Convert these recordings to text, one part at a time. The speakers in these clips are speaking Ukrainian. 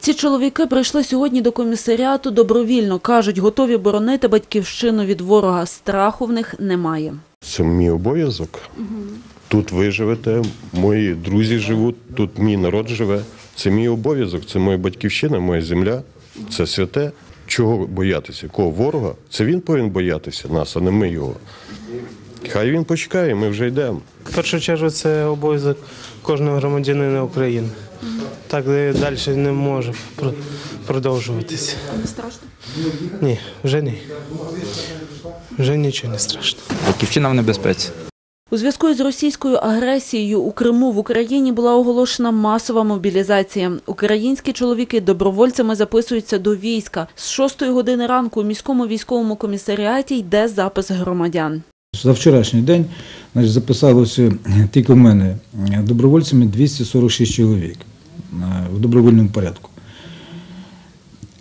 Ці чоловіки прийшли сьогодні до комісаріату добровільно. Кажуть, готові боронити батьківщину від ворога. Страху в них немає. Це мій обов'язок. Тут ви живете, мої друзі живуть, тут мій народ живе. Це мій обов'язок, це моя батьківщина, моя земля. Це святе. Чого боятися? Кого ворога? Це він повинен боятися нас, а не ми його. Хай він почекає, ми вже йдемо. В першу чергу це обов'язок кожного громадянина України. Так е, далі не може про- продовжуватися. Не страшно. Ні, вже ні. Вже нічого не страшно. Батьківщина в небезпеці. У зв'язку із російською агресією у Криму в Україні була оголошена масова мобілізація. Українські чоловіки добровольцями записуються до війська. З 6 години ранку у міському військовому комісаріаті йде запис громадян. За вчорашній день записалося тільки в мене е, добровольцями 246 чоловік е, в добровільному порядку.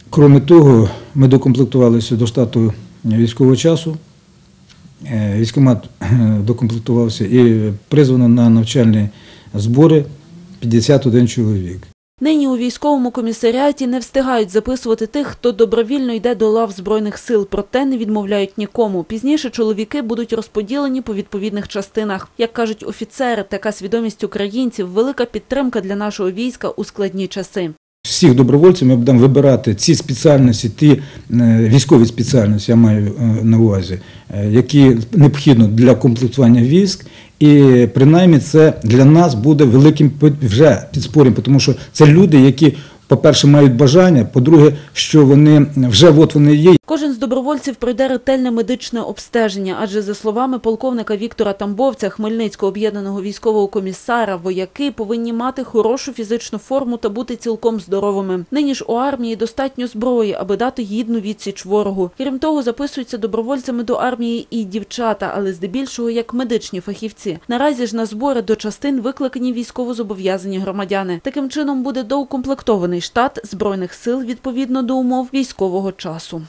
Крім того, ми докомплектувалися до штату військового часу. Е, Військомат е, докомплектувався і призвано на навчальні збори 51 чоловік. Нині у військовому комісаріаті не встигають записувати тих, хто добровільно йде до лав збройних сил, проте не відмовляють нікому. Пізніше чоловіки будуть розподілені по відповідних частинах. Як кажуть офіцери, така свідомість українців велика підтримка для нашого війська у складні часи. Всіх добровольців ми будемо вибирати ці спеціальності, ті е, військові спеціальності, я маю е, на увазі, е, які необхідно для комплектування військ. І принаймні це для нас буде великим вже підспорям, тому що це люди, які, по-перше, мають бажання, по-друге, що вони вже от вони є, Кожен з добровольців пройде ретельне медичне обстеження, адже за словами полковника Віктора Тамбовця, Хмельницького об'єднаного військового комісара, вояки повинні мати хорошу фізичну форму та бути цілком здоровими. Нині ж у армії достатньо зброї, аби дати гідну відсіч ворогу. Крім того, записуються добровольцями до армії і дівчата, але здебільшого як медичні фахівці. Наразі ж на збори до частин викликані військовозобов'язані громадяни. Таким чином буде доукомплектований штат збройних сил відповідно до умов військового часу.